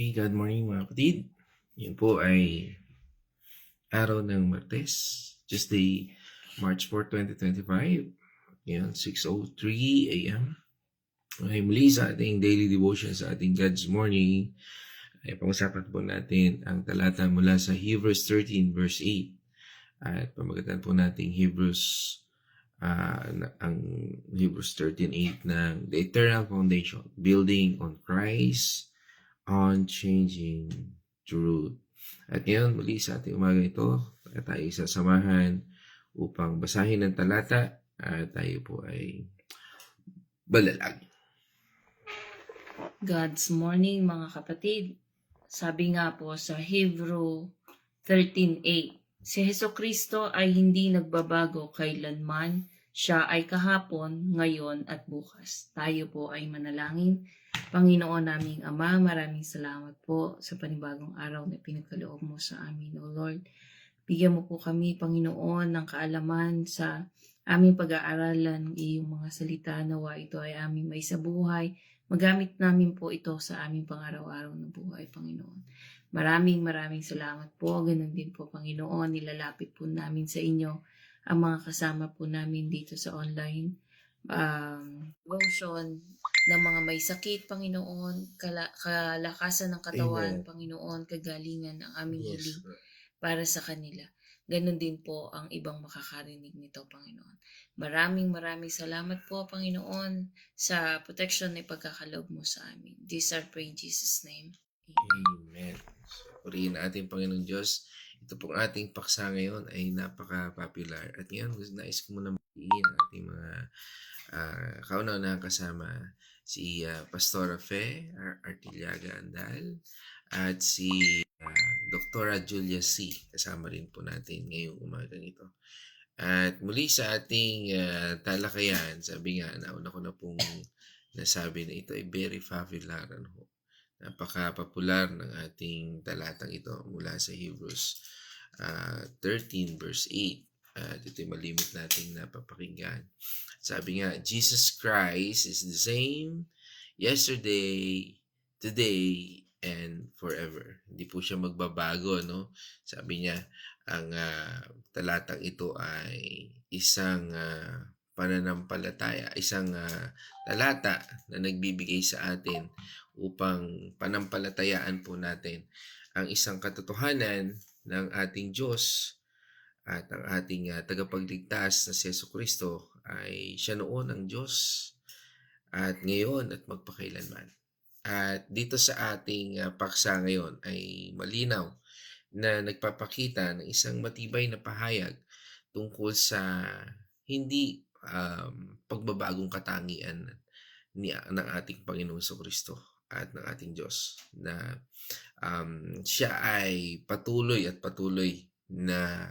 Hey, good morning mga kapatid. Yun po ay araw ng Martes, Tuesday, March 4, 2025. Yan, 6.03 a.m. Ay muli sa ating daily devotion sa ating God's Morning. Ay pag-usapan po natin ang talata mula sa Hebrews 13 verse 8. At pamagatan po natin Hebrews na- ang Hebrews 13.8 ng The Eternal Foundation, Building on Christ, unchanging truth. At ngayon, muli sa ating umaga ito, tayo sasamahan upang basahin ang talata at tayo po ay balalag. God's morning mga kapatid. Sabi nga po sa Hebrew 13.8, si Heso Kristo ay hindi nagbabago kailanman. Siya ay kahapon, ngayon at bukas. Tayo po ay manalangin. Panginoon naming Ama, maraming salamat po sa panibagong araw na pinagkaloob mo sa amin, O Lord. Bigyan mo po kami, Panginoon, ng kaalaman sa aming pag-aaralan, iyong mga salita, nawa ito ay aming may sa buhay, Magamit namin po ito sa aming pang-araw-araw na buhay, Panginoon. Maraming maraming salamat po. Ganun din po, Panginoon. Nilalapit po namin sa inyo ang mga kasama po namin dito sa online um, devotion ng mga may sakit, Panginoon, kala- kalakasan ng katawan, Amen. Panginoon, kagalingan ng aming Yes. hiling para sa kanila. Ganon din po ang ibang makakarinig nito, Panginoon. Maraming maraming salamat po, Panginoon, sa protection na ipagkakaloob mo sa amin. This I pray in Jesus' name. Amen. Purihin natin, Panginoon Diyos. Ito pong ating paksa ngayon ay napaka-popular. At ngayon, nais ko muna mabihin ang ating mga uh, kauna-unahang kasama. Si ah, Pastora Fe Ar- Artiliaga Andal at si ah, Doktora Julia C. Kasama rin po natin ngayong umagang ito. At muli sa ating ah, talakayan, sabi nga, nauna ko na pong nasabi na ito ay very popular. Ano, napaka-popular ng ating talatang ito mula sa Hebrews ah, 13 verse 8. At ito'y malimit nating napapakinggan. Sabi nga, Jesus Christ is the same yesterday, today, and forever. Hindi po siya magbabago, no? Sabi niya, ang ah, talatang ito ay isang ah, pananampalataya, isang ah, talata na nagbibigay sa atin upang panampalatayaan po natin ang isang katotohanan ng ating Diyos at ang ating ah, tagapagligtas na si Yesu Kristo ay siya noon ang Diyos at ngayon at magpakailanman. At dito sa ating ah, paksa ngayon ay malinaw na nagpapakita ng isang matibay na pahayag tungkol sa hindi um, pagbabagong katangian ni ng ating Panginoong Hesus Kristo at ng ating Diyos na um, siya ay patuloy at patuloy na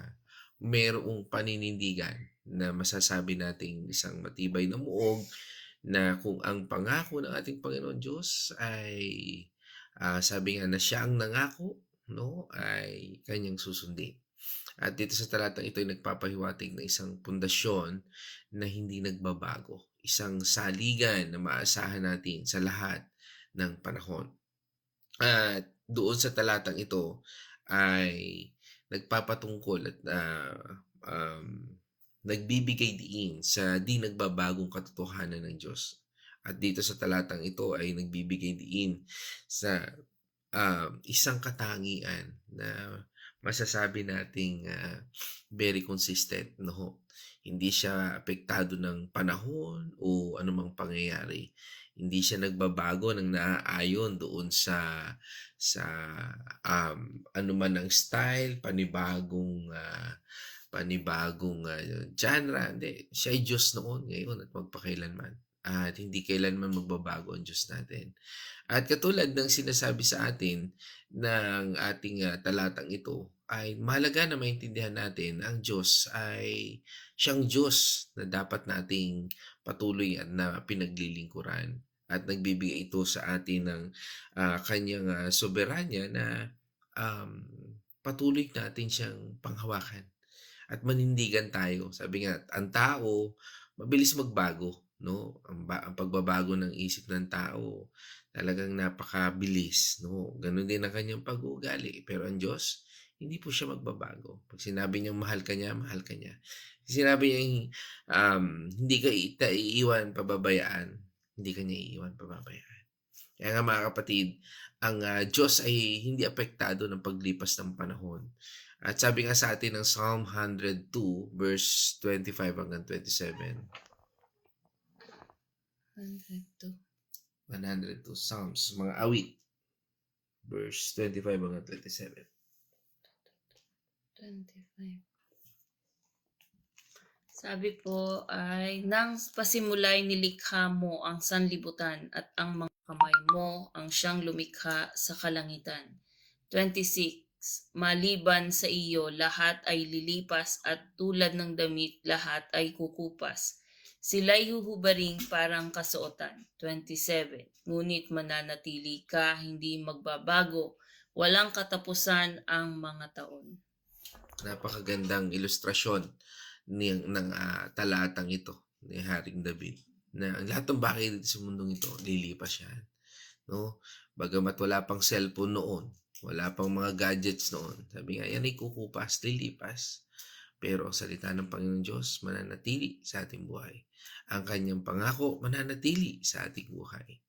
mayroong paninindigan na masasabi nating isang matibay na muog na kung ang pangako ng ating Panginoon Diyos ay ah, sabi nga na siya ang nangako no ay kanyang susundin. At dito sa talatang ito ay nagpapahiwatig ng isang pundasyon na hindi nagbabago. Isang saligan na maasahan natin sa lahat ng panahon. At doon sa talatang ito ay nagpapatungkol at ah, um, nagbibigay diin sa di nagbabagong katotohanan ng Diyos. At dito sa talatang ito ay nagbibigay diin sa um, isang katangian na masasabi nating ah, very consistent no hindi siya apektado ng panahon o anumang pangyayari hindi siya nagbabago ng naaayon doon sa sa um, anuman ang style panibagong ah, panibagong ah, genre. Hindi siya ay Diyos noon ngayon at magpakailanman. At hindi kailanman magbabago ang Diyos natin. At katulad ng sinasabi sa atin ng ating ah, talatang ito ay mahalaga na maintindihan natin ang Diyos ay siyang Diyos na dapat nating patuloy at na pinaglilingkuran at nagbibigay ito sa atin ng ah, kanyang ah, soberanya na um, patuloy natin siyang panghawakan at manindigan tayo. Sabi nga, ang tao mabilis magbago. no? Ang, ba- ang pagbabago ng isip ng tao talagang napakabilis, no? Ganon din ang kanyang pag-uugali. Pero ang Diyos, hindi po siya magbabago. Pag sinabi niyang mahal ka niya, mahal ka niya. Sinabi niyang um, hindi ka iiwan, pababayaan, hindi ka niya iiwan, pababayaan. Kaya nga mga kapatid, ang ah, Diyos ay hindi apektado ng paglipas ng panahon. At sabi nga sa atin ng Psalm 102 verse 25 hanggang 27. 102. 102 Psalms, mga awit. Verse 25 hanggang 27. 25. Sabi po ay, Nang pasimulay nilikha mo ang sanlibutan at ang mga kamay mo ang siyang lumikha sa kalangitan. 26. Maliban sa iyo, lahat ay lilipas at tulad ng damit, lahat ay kukupas. Sila'y huhubaring parang kasuotan. 27. Ngunit mananatili ka, hindi magbabago. Walang katapusan ang mga taon. Napakagandang ilustrasyon ng, ng ah, talatang ito ni Haring David na lahat ng bagay dito sa mundong ito, lilipas yan. No? Bagamat wala pang cellphone noon, wala pang mga gadgets noon. Sabi nga, yan ay kukupas, lilipas. Pero ang salita ng Panginoon Diyos, mananatili sa ating buhay. Ang kanyang pangako, mananatili sa ating buhay.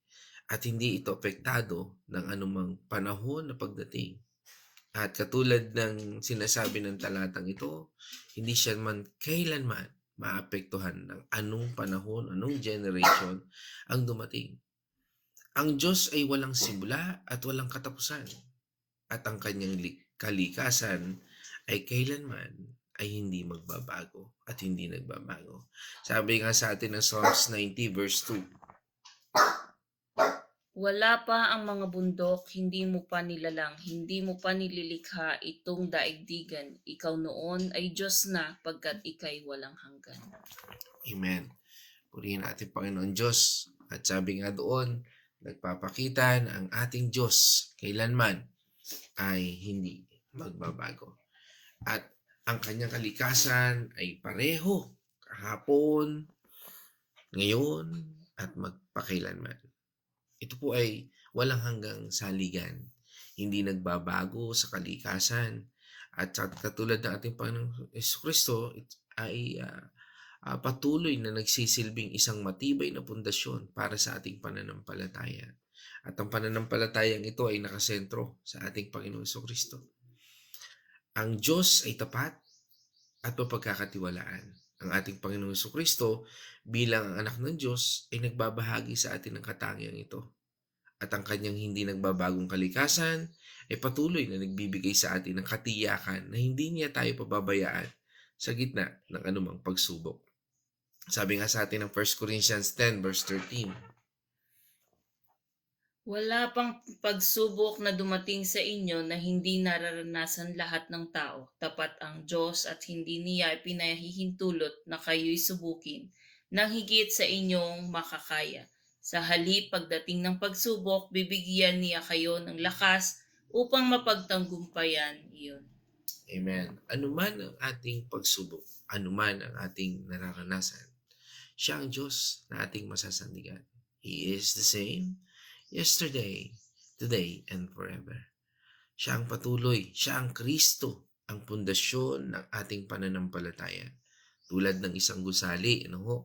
At hindi ito apektado ng anumang panahon na pagdating. At katulad ng sinasabi ng talatang ito, hindi siya man kailanman maapektuhan ng anong panahon, anong generation ang dumating. Ang Diyos ay walang simula at walang katapusan. At ang kanyang li- kalikasan ay kailanman ay hindi magbabago at hindi nagbabago. Sabi nga sa atin ng Psalms 90 verse 2, Wala pa ang mga bundok, hindi mo pa nilalang, hindi mo pa nililikha itong daigdigan. Ikaw noon ay Diyos na pagkat ikay walang hanggan. Amen. Purihin natin Panginoon Diyos. At sabi nga doon, nagpapakita na ang ating Diyos kailanman ay hindi magbabago. At ang kanyang kalikasan ay pareho kahapon, ngayon, at magpakailanman. Ito po ay walang hanggang saligan. Hindi nagbabago sa kalikasan. At katulad ng ating Panginoong Kristo, ay ah, ah, patuloy na nagsisilbing isang matibay na pundasyon para sa ating pananampalataya. At ang pananampalatayang ito ay nakasentro sa ating Panginoong Yesu Kristo. Ang Diyos ay tapat at mapagkakatiwalaan. Ang ating Panginoong Yesu Kristo bilang ang anak ng Diyos ay nagbabahagi sa atin ng katangiang ito. At ang kanyang hindi nagbabagong kalikasan ay patuloy na nagbibigay sa atin ng katiyakan na hindi niya tayo pababayaan sa gitna ng anumang pagsubok. Sabi nga sa atin ng 1 Corinthians 10 verse 13, Wala pang pagsubok na dumating sa inyo na hindi nararanasan lahat ng tao. Tapat ang Diyos at hindi niya pinahihintulot na kayo'y subukin nang higit sa inyong makakaya. Sa halip pagdating ng pagsubok, bibigyan niya kayo ng lakas upang mapagtanggumpayan iyon. Amen. Anuman ang ating pagsubok, anuman ang ating nararanasan, siya ang Diyos na ating masasandigan. He is the same yesterday, today, and forever. Siya ang patuloy, siya ang Kristo, ang pundasyon ng ating pananampalataya. Tulad ng isang gusali, ano ho,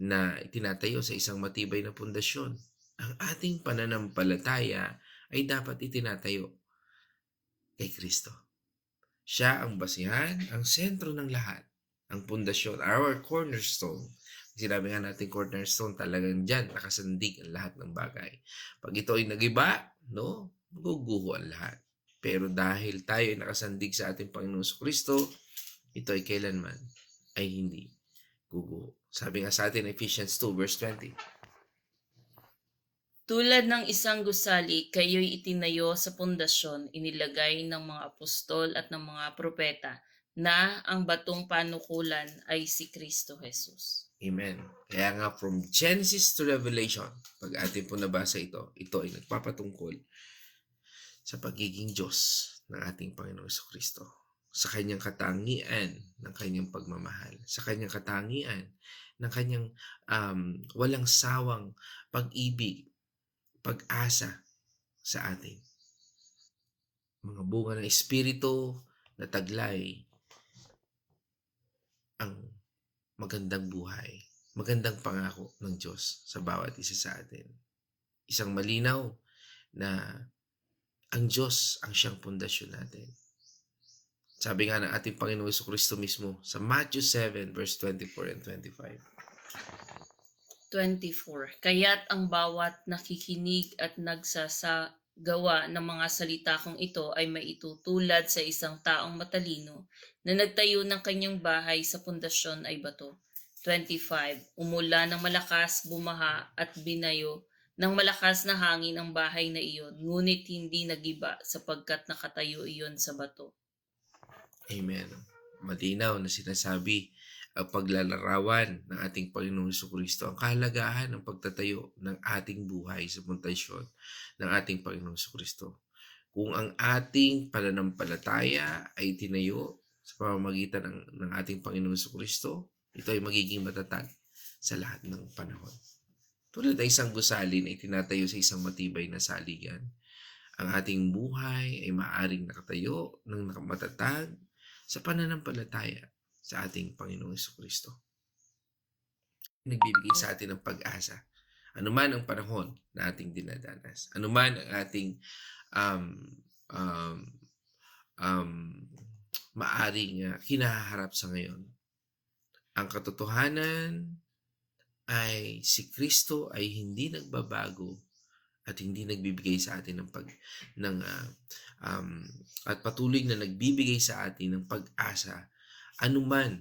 na itinatayo sa isang matibay na pundasyon. Ang ating pananampalataya ay dapat itinatayo kay Kristo. Siya ang basihan, ang sentro ng lahat, ang pundasyon, our cornerstone. Sinabi nga natin cornerstone, talagang dyan, nakasandig ang lahat ng bagay. Pag ito ay nagiba, no, maguguho ang lahat. Pero dahil tayo ay nakasandig sa ating Panginoon Kristo, ito ay kailanman ay hindi guguho. Sabi nga sa atin, Ephesians 2, verse 20. Tulad ng isang gusali, kayo'y itinayo sa pundasyon, inilagay ng mga apostol at ng mga propeta, na ang batong panukulan ay si Kristo Jesus. Amen. Kaya nga from Genesis to Revelation, pag atin po nabasa ito, ito ay nagpapatungkol sa pagiging Diyos ng ating Panginoong Yesu Kristo. Sa kanyang katangian ng kanyang pagmamahal. Sa kanyang katangian ng kanyang um, walang sawang pag-ibig, pag-asa sa atin. Mga bunga ng Espiritu na taglay ang magandang buhay, magandang pangako ng Diyos sa bawat isa sa atin. Isang malinaw na ang Diyos ang siyang pundasyon natin. Sabi nga ng ating Panginoon Yesu Kristo mismo sa Matthew 7 verse 24 and 25. 24. Kaya't ang bawat nakikinig at nagsasagawa ng mga salita kong ito ay maitutulad sa isang taong matalino na nagtayo ng kanyang bahay sa pundasyon ay bato. 25. Umula ng malakas, bumaha at binayo ng malakas na hangin ang bahay na iyon, ngunit hindi nagiba sapagkat nakatayo iyon sa bato. Amen. Malinaw na sinasabi paglalarawan ng ating Panginoong Kristo, ang kahalagahan ng pagtatayo ng ating buhay sa pundasyon ng ating Panginoong Kristo. Kung ang ating pananampalataya ay tinayo sa pamamagitan ng, ng ating Panginoong Kristo, ito ay magiging matatag sa lahat ng panahon. Tulad ng isang gusali na itinatayo sa isang matibay na saligan, ang ating buhay ay maaring nakatayo ng matatag sa pananampalataya sa ating Panginoong Kristo. Nagbibigay sa atin ng pag-asa. Ano man ang panahon na ating dinadanas. Ano man ang ating um, um, um, maaring uh, kinaharap sa ngayon. Ang katotohanan ay si Kristo ay hindi nagbabago at hindi nagbibigay sa atin ng pag ng uh, um, at patuloy na nagbibigay sa atin ng pag-asa anuman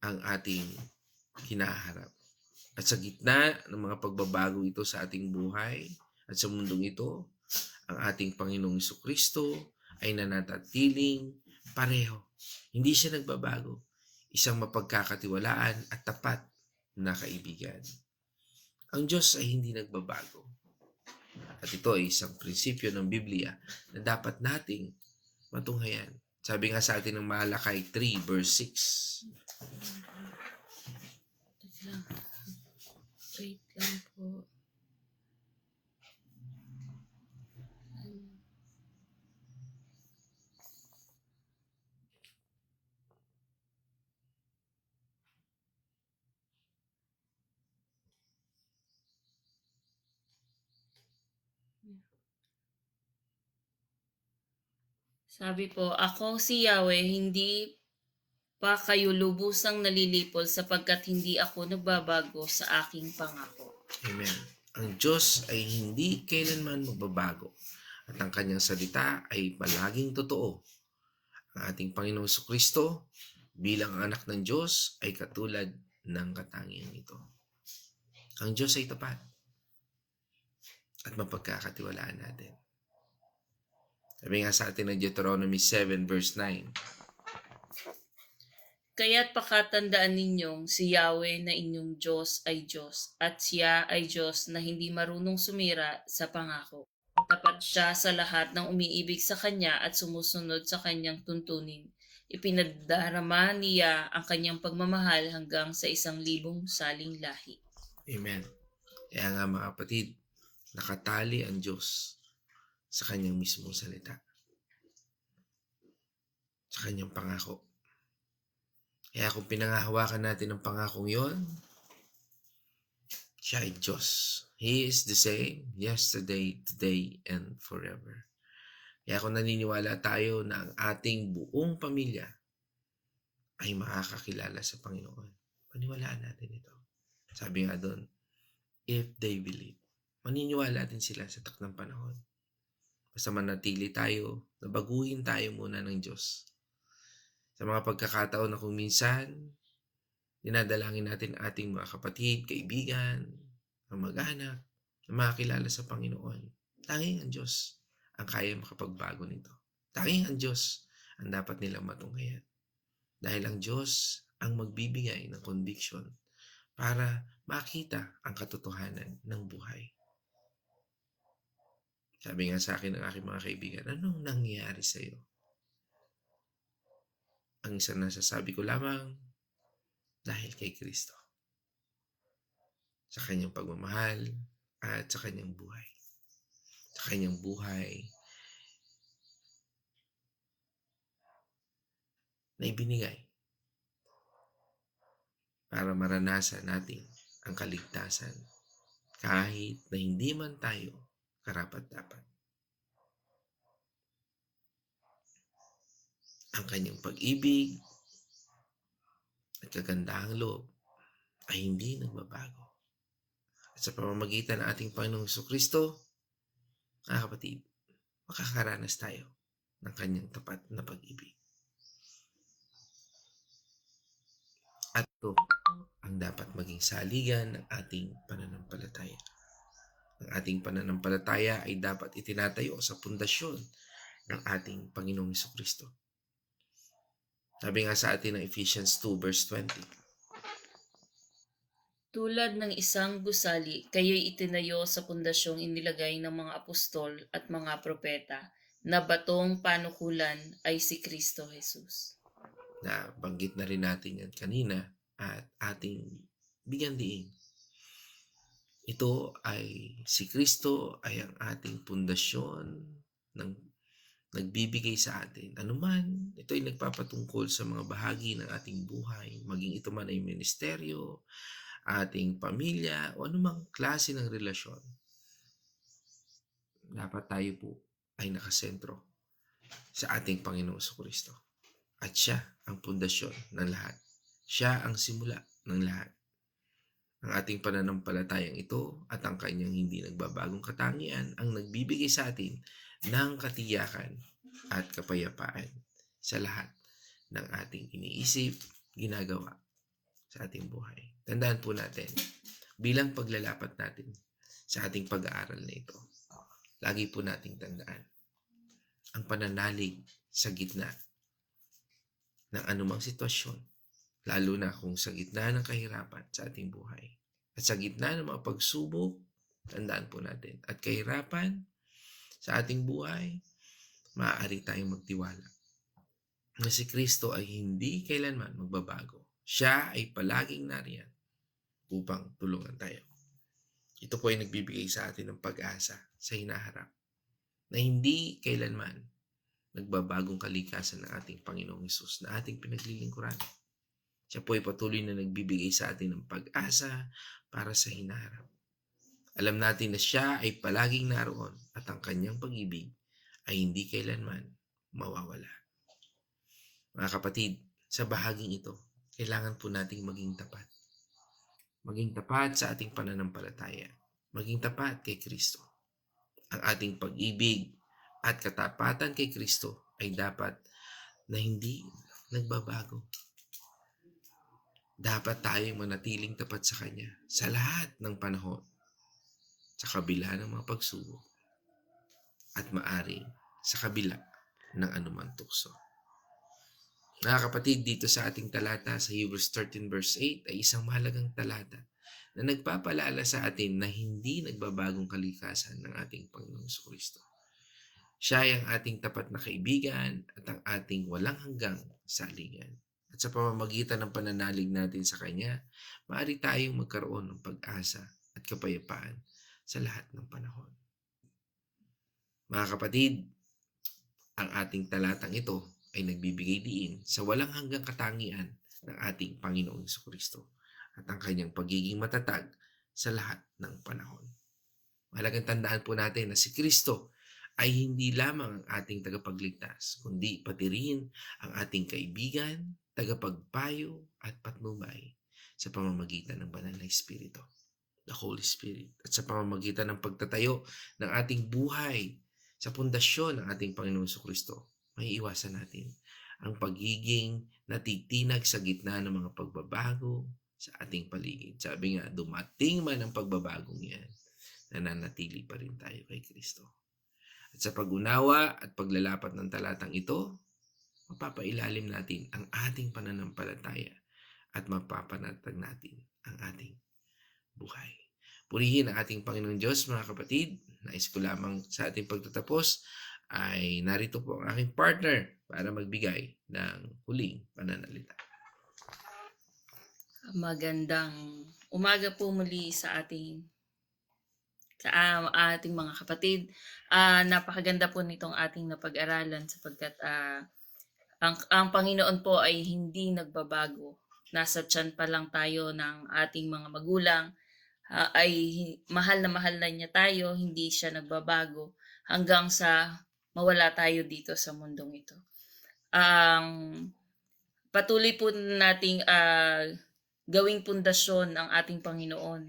ang ating kinaharap. At sa gitna ng mga pagbabago ito sa ating buhay at sa mundong ito, ang ating Panginoong Kristo ay nanatatiling pareho. Hindi siya nagbabago. Isang mapagkakatiwalaan at tapat na kaibigan. Ang Diyos ay hindi nagbabago. At ito ay isang prinsipyo ng Biblia na dapat nating matunghayan. Sabi nga sa atin ng Malakay 3 verse 6. Teka lang. Wait lang po. Sabi po, ako si Yahweh, hindi pa kayo lubusang nalilipol sapagkat hindi ako nagbabago sa aking pangako. Amen. Ang Diyos ay hindi kailanman magbabago at ang kanyang salita ay palaging totoo. Ang ating Panginoong Kristo bilang anak ng Diyos ay katulad ng katangian ito. Ang Diyos ay tapat at mapagkakatiwalaan natin. Sabi nga sa atin ng Deuteronomy 7 verse 9, Kaya't pakatandaan ninyong si Yahweh na inyong Diyos ay Diyos at siya ay Diyos na hindi marunong sumira sa pangako. Tapat siya sa lahat ng umiibig sa Kanya at sumusunod sa Kanyang tuntunin. Ipinadarama niya ang Kanyang pagmamahal hanggang sa isang libong saling lahi. Amen. Kaya nga mga kapatid, nakatali ang Diyos sa kanyang mismong salita. Sa kanyang pangako. Kaya kung pinangahawakan natin ang pangakong yon, siya ay Diyos. He is the same yesterday, today, and forever. Kaya kung naniniwala tayo na ang ating buong pamilya ay makakakilala sa Panginoon, paniwalaan natin ito. Sabi nga doon, if they believe. Maniniwala din sila sa takdang panahon. Basta manatili tayo, nabaguhin tayo muna ng Diyos. Sa mga pagkakataon na kung minsan, dinadalangin natin ating mga kapatid, kaibigan, ang mag-anak, na makakilala sa Panginoon. Tanging ang Diyos ang kaya makapagbago nito. Tanging ang Diyos ang dapat nilang matunghayan. Dahil ang Diyos ang magbibigay ng conviction para makita ang katotohanan ng buhay. Sabi nga sa akin ng aking mga kaibigan, anong nangyari sa iyo? Ang isang nasasabi ko lamang, dahil kay Kristo. sa kanyang pagmamahal at sa kanyang buhay. Sa kanyang buhay na ibinigay para maranasan natin ang kaligtasan kahit na hindi man tayo karapat-dapat. Ang kanyang pag-ibig at kagandahang loob ay hindi nagbabago. At sa pamamagitan ng ating Panginoong Kristo, mga kapatid, makakaranas tayo ng kanyang tapat na pag-ibig. At ito ang dapat maging saligan ng ating pananampalataya. Ang ating pananampalataya ay dapat itinatayo sa pundasyon ng ating Panginoong Kristo. Sabi nga sa atin ng Ephesians 2 verse 20, Tulad ng isang gusali, kayo'y itinayo sa pundasyong inilagay ng mga apostol at mga propeta na batong panukulan ay si Kristo Jesus. na banggit na rin natin yan kanina at ating bigyan diin. Ito ay si Kristo ay ang ating pundasyon ng nagbibigay sa atin. Ano man, ito ay nagpapatungkol sa mga bahagi ng ating buhay, maging ito man ay ministeryo, ating pamilya, o anumang klase ng relasyon. Dapat tayo po ay nakasentro sa ating Panginoong Kristo. At siya ang pundasyon ng lahat. Siya ang simula ng lahat. Ang ating pananampalatayang ito at ang kanyang hindi nagbabagong katangian ang nagbibigay sa atin ng katiyakan at kapayapaan sa lahat ng ating iniisip, ginagawa sa ating buhay. Tandaan po natin, bilang paglalapat natin sa ating pag-aaral na ito, lagi po nating tandaan ang pananalig sa gitna ng anumang sitwasyon, lalo na kung sa gitna ng kahirapan sa ating buhay. At sa gitna ng mga pagsubok, tandaan po natin, at kahirapan sa ating buhay, maaari tayong magtiwala na si Kristo ay hindi kailanman magbabago. Siya ay palaging nariyan upang tulungan tayo. Ito po ay nagbibigay sa atin ng pag-asa sa hinaharap na hindi kailanman nagbabagong kalikasan ng ating Panginoong Isus na ating pinaglilingkuran. Siya po ay patuloy na nagbibigay sa atin ng pag-asa para sa hinaharap. Alam natin na siya ay palaging naroon at ang kanyang pag-ibig ay hindi kailanman mawawala. Mga kapatid, sa bahaging ito, kailangan po nating maging tapat. Maging tapat sa ating pananampalataya. Maging tapat kay Kristo. Ang ating pag-ibig at katapatan kay Kristo ay dapat na hindi nagbabago. Dapat tayong manatiling tapat sa Kanya sa lahat ng panahon, sa kabila ng mga pagsubok, at maari sa kabila ng anumang tukso. Mga kapatid, dito sa ating talata sa Hebrews 13 verse 8 ay isang mahalagang talata na nagpapalala sa atin na hindi nagbabagong kalikasan ng ating Panginoong Kristo. Siya ay ang ating tapat na kaibigan at ang ating walang hanggang salingan. At sa pamamagitan ng pananalig natin sa Kanya, maaari tayong magkaroon ng pag-asa at kapayapaan sa lahat ng panahon. Mga kapatid, ang ating talatang ito ay nagbibigay diin sa walang hanggang katangian ng ating Panginoong Kristo at ang kanyang pagiging matatag sa lahat ng panahon. Mahalagang tandaan po natin na si Kristo ay hindi lamang ang ating tagapagligtas, kundi pati rin ang ating kaibigan, tagapagpayo at patnubay sa pamamagitan ng banal na Espiritu, the Holy Spirit, at sa pamamagitan ng pagtatayo ng ating buhay sa pundasyon ng ating Panginoon Kristo, may iwasan natin ang pagiging natitinag sa gitna ng mga pagbabago sa ating paligid. Sabi nga, dumating man ang pagbabagong yan, nananatili pa rin tayo kay Kristo. At sa pag-unawa at paglalapat ng talatang ito, mapapailalim natin ang ating pananampalataya at mapapanatag natin ang ating buhay. Purihin ang ating Panginoon Diyos, mga kapatid. Nais ko lamang sa ating pagtatapos ay narito po ang aking partner para magbigay ng huling pananalita. Magandang umaga po muli sa ating sa ah, ating mga kapatid. Ah, napakaganda po nitong ating napag-aralan sapagkat ah, ang, ang Panginoon po ay hindi nagbabago. Nasa tiyan pa lang tayo ng ating mga magulang ah, ay mahal na mahal na niya tayo, hindi siya nagbabago hanggang sa mawala tayo dito sa mundong ito. Ang patuloy po nating ah, gawing pundasyon ang ating Panginoon.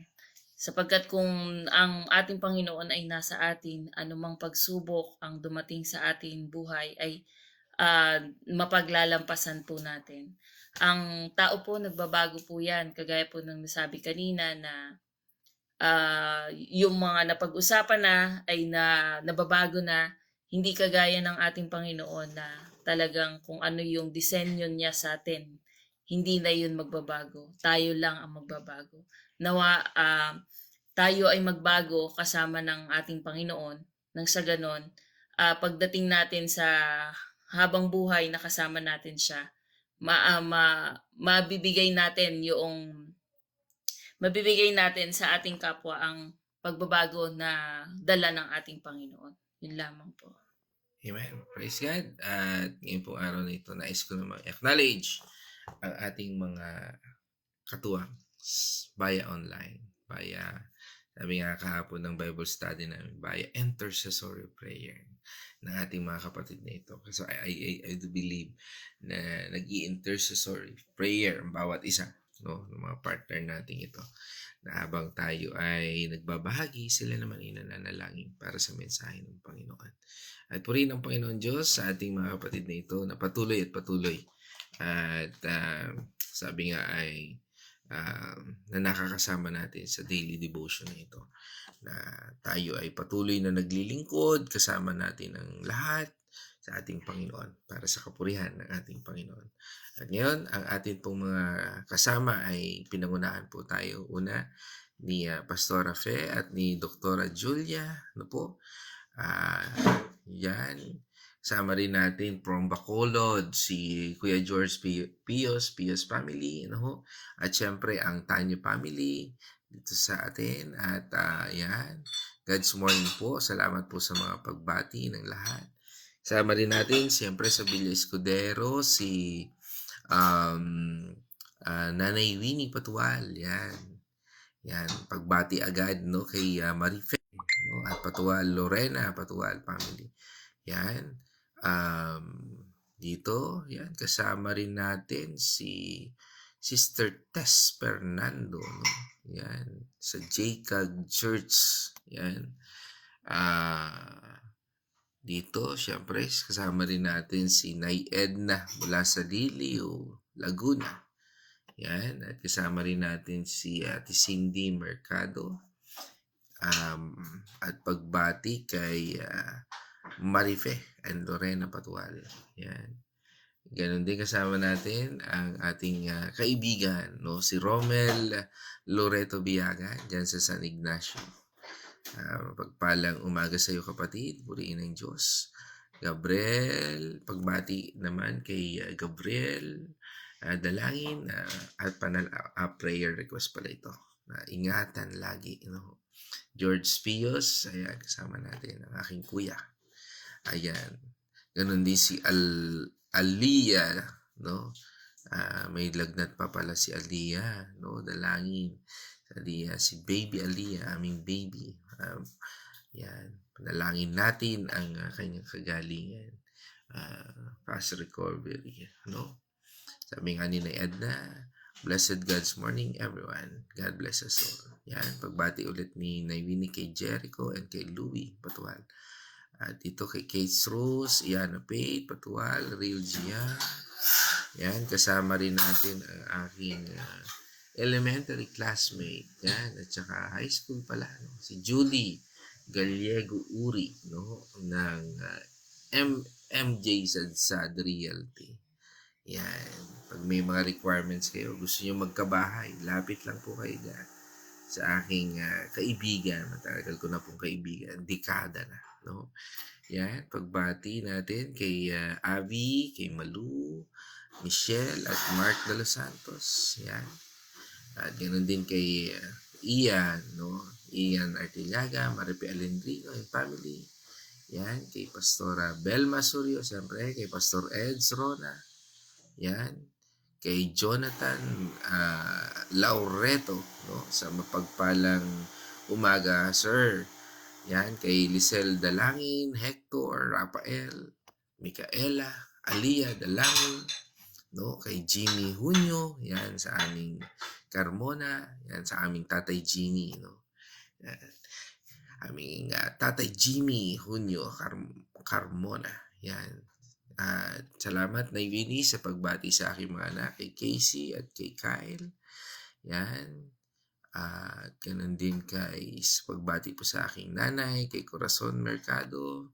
Sapagkat kung ang ating Panginoon ay nasa atin, anumang pagsubok ang dumating sa ating buhay ay ah, mapaglalampasan po natin. Ang tao po, nagbabago po yan. Kagaya po ng nasabi kanina na ah, yung mga napag-usapan na ay na nababago na hindi kagaya ng ating Panginoon na talagang kung ano yung disenyo niya sa atin, hindi na yun magbabago. Tayo lang ang magbabago. Nawa ah, tayo ay magbago kasama ng ating Panginoon nang sa ganon, ah, pagdating natin sa habang buhay na kasama natin siya, ma, ah, ma- mabibigay natin yung mabibigay natin sa ating kapwa ang pagbabago na dala ng ating Panginoon. Yun lamang po. Amen. Praise God. At ngayon po araw na ito, nais ko namang acknowledge ang ating mga katuwang via online, via, sabi nga kahapon ng Bible study namin, via intercessory prayer ng ating mga kapatid na ito. Kasi I, I, I, I do believe na nag intercessory prayer ang bawat isa no, ng mga partner nating ito na habang tayo ay nagbabahagi, sila naman ay nananalangin para sa mensahe ng Panginoon. At purihin ang Panginoon Diyos sa ating mga kapatid na ito na patuloy at patuloy. At ah, sabi nga ay ah, na nakakasama natin sa daily devotion na ito. Na tayo ay patuloy na naglilingkod, kasama natin ang lahat sa ating Panginoon para sa kapurihan ng ating Panginoon. At ngayon, ang ating pong mga kasama ay pinangunahan po tayo. Una, ni ah, Pastora Fe at ni Doktora Julia. Ano po? Ah, yan. Sama rin natin from Bacolod, si Kuya George Pi- Pios, Pios family, ano ho? At syempre, ang Tanyo family dito sa atin. At ah, yan, God's morning po. Salamat po sa mga pagbati ng lahat. Sama rin natin, siyempre, sa Villa Escudero, si um, ah, Nanay Winnie Patual. Yan. Yan, pagbati agad no kay uh, Marife no at Patual Lorena Patual family. Yan. Um, dito, yan kasama rin natin si Sister Tess Fernando no. Yan sa Jacob Church. Yan. Ah dito, syempre, kasama rin natin si Nay Edna mula sa Liliw, Laguna. Yan. At kasama rin natin si Ate Cindy Mercado. Um, at pagbati kay ah, Marife and Lorena Patual. Yan. Ganon din kasama natin ang ating ah, kaibigan, no? si Romel Loreto Biaga, dyan sa San Ignacio. Ah, pagpalang umaga sa iyo kapatid, purihin ng Diyos. Gabriel, pagbati naman kay ah, Gabriel, ah, dalangin ah, at panal ah, prayer request pala ito. Na ingatan lagi, you know. George Pios, ayan, kasama natin ang aking kuya. Ayan. Ganon din si Al Alia, no? Ah, may lagnat pa pala si Alia, no? Dalangin. Si Alia, si baby Alia, aming baby. Um, yan. Panalangin natin ang ah, kanyang kagalingan. Ah, fast recovery, no? Sabi nga ni na Edna, Blessed God's morning, everyone. God bless us all. Yan, pagbati ulit ni Naivini kay Jericho and kay Louie Patual. At dito kay Kate Rose, Iana Pate, Patual, Real Gia. Yan, kasama rin natin ang aking ah, elementary classmate. Yan, at saka high school pala. No? Si Julie Gallego Uri, no? Ng ah, M MJ Sadsad Realty. Yan. Pag may mga requirements kayo, gusto nyo magkabahay, lapit lang po kayo dyan sa aking ah, kaibigan. Matagal ko na pong kaibigan. Dekada na. No? Yan. Pagbati natin kay ah, Avi, kay Malu, Michelle, at Mark de los Santos. Yan. At ganoon din kay uh, Ian, no? Ian Artillaga, Maripe Alendrino, and family. Yan, kay Pastora Belma Surio, siyempre, kay Pastor Eds Rona. Yan, kay Jonathan ah, Laureto, no? Sa mapagpalang umaga, sir. Yan, kay Lisel Dalangin, Hector, Rafael, Micaela, Alia Dalangin, no? Kay Jimmy Hunyo, yan, sa aming Carmona, yan, sa aming Tatay Jimmy, no? Yan. Aming ah, Tatay Jimmy Hunyo Car- Carmona, yan. At salamat na Winnie sa pagbati sa aking mga anak, kay Casey at kay Kyle. Yan. At ganun din kay pagbati po sa aking nanay, kay Corazon Mercado.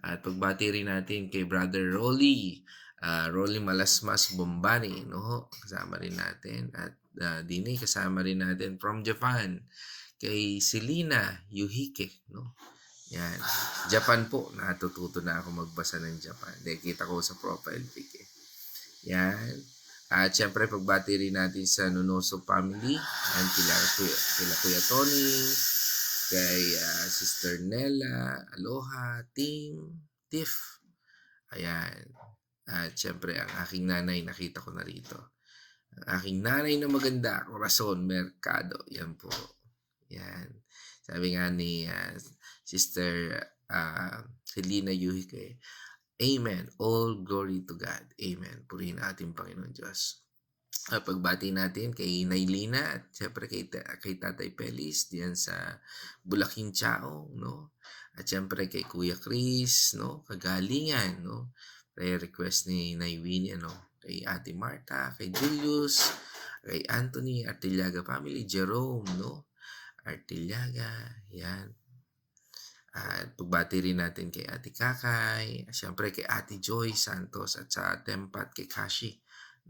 At pagbati rin natin kay Brother Rolly, ah Rolly Malasmas Bombani, no? Kasama rin natin. At uh, Dini, kasama rin natin from Japan, kay Selina Yuhike, no? Yan. Japan po, natututo na ako magbasa ng Japan. Dahil kita ko sa profile pic eh. Yan. At syempre, pagbati rin natin sa Nunoso family. Yan, kila, kuya, kila Kuya Tony, kay ah, Sister Nella, Aloha, Team, Tiff. Ayan. At syempre, ang aking nanay, nakita ko na rito. Ang aking nanay na maganda, Corazon Mercado. Yan po. Yan. Sabi nga ni ah, Sister uh, Selena Yuhike, Amen. All glory to God. Amen. Purihin ating Panginoon Diyos. At pagbati natin kay Nailina at syempre kay, kay Tatay Pelis diyan sa Bulaking Chao, no? At syempre kay Kuya Chris, no? Kagalingan, no? Prayer request ni Naiwin, no? Kay Ate Marta, kay Julius, kay Anthony, Artillaga family, Jerome, no? Artillaga, yan. At pagbati rin natin kay Ate Kakay, siyempre kay Ate Joy Santos at sa Tempat kay Kashi,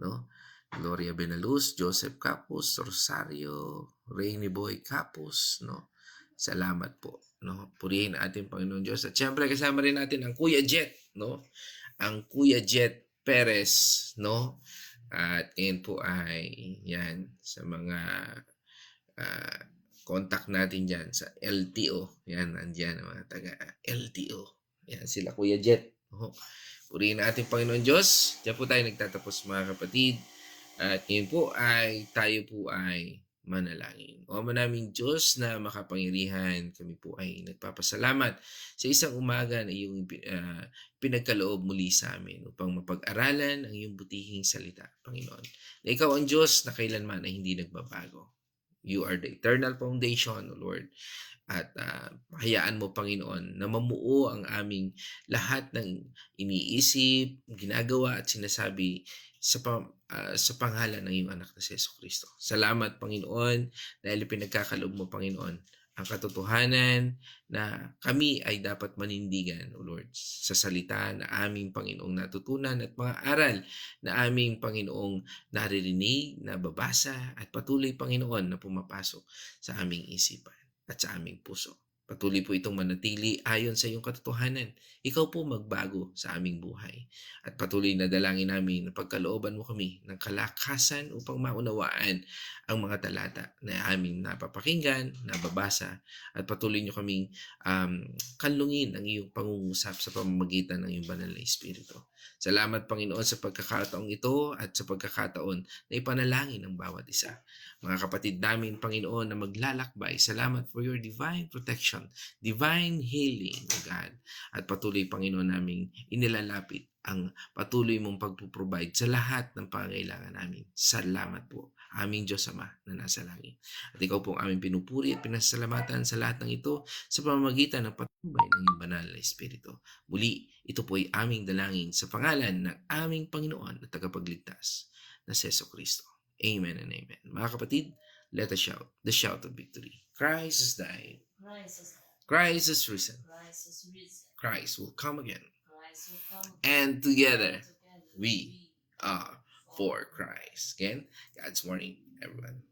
no? Gloria Benaluz, Joseph Capus, Rosario, Rainy Boy Capus, no? Salamat po, no? Purihin ating Panginoon Diyos. At siyempre kasama rin natin ang Kuya Jet, no? Ang Kuya Jet Perez, no? At ngayon po ay yan sa mga ah, contact natin dyan sa LTO. Yan, nandyan ang mga taga LTO. Yan, sila Kuya Jet. Oh. Purihin natin Panginoon Diyos. Diyan po tayo nagtatapos mga kapatid. At ngayon po ay tayo po ay manalangin. O manaming Diyos na makapangyarihan, kami po ay nagpapasalamat sa isang umaga na iyong ah, pinagkaloob muli sa amin upang mapag-aralan ang iyong butihing salita, Panginoon. Na ikaw ang Diyos na kailanman ay hindi nagbabago. You are the eternal foundation, O Lord. At ah, hayaan mo, Panginoon, na mamuo ang aming lahat ng iniisip, ginagawa at sinasabi sa, pa, ah, sa pangalan ng iyong anak na si Yeso Kristo. Salamat, Panginoon, dahil pinagkakaloob mo, Panginoon, ang katotohanan na kami ay dapat manindigan, O Lord, sa salita na aming Panginoong natutunan at mga aral na aming Panginoong naririnig, nababasa at patuloy, Panginoon, na pumapasok sa aming isipan at sa aming puso. Patuloy po itong manatili ayon sa iyong katotohanan. Ikaw po magbago sa aming buhay. At patuloy na dalangin namin na pagkalooban mo kami ng kalakasan upang maunawaan ang mga talata na aming napapakinggan, nababasa, at patuloy nyo kaming um, kanlungin ang iyong pangungusap sa pamamagitan ng iyong banal na Espiritu. Salamat Panginoon sa pagkakataong ito at sa pagkakataon na ipanalangin ng bawat isa. Mga kapatid namin, Panginoon, na maglalakbay, salamat for your divine protection, divine healing, O God. At patuloy, Panginoon, naming inilalapit ang patuloy mong pagpuprovide sa lahat ng pangangailangan namin. Salamat po, aming Diyos Ama na nasa langit. At ikaw po ang aming pinupuri at pinasalamatan sa lahat ng ito sa pamamagitan ng patnubay ng banal na Espiritu. Muli, ito po ay aming dalangin sa pangalan ng aming Panginoon at tagapagligtas na Seso Kristo. Amen and amen. Mga kapatid, let us shout the shout of victory. Christ has died. Christ is, Christ is risen. Christ is risen. Christ will come again. Christ will come And together together. we are for Christ. Again, God's morning, everyone.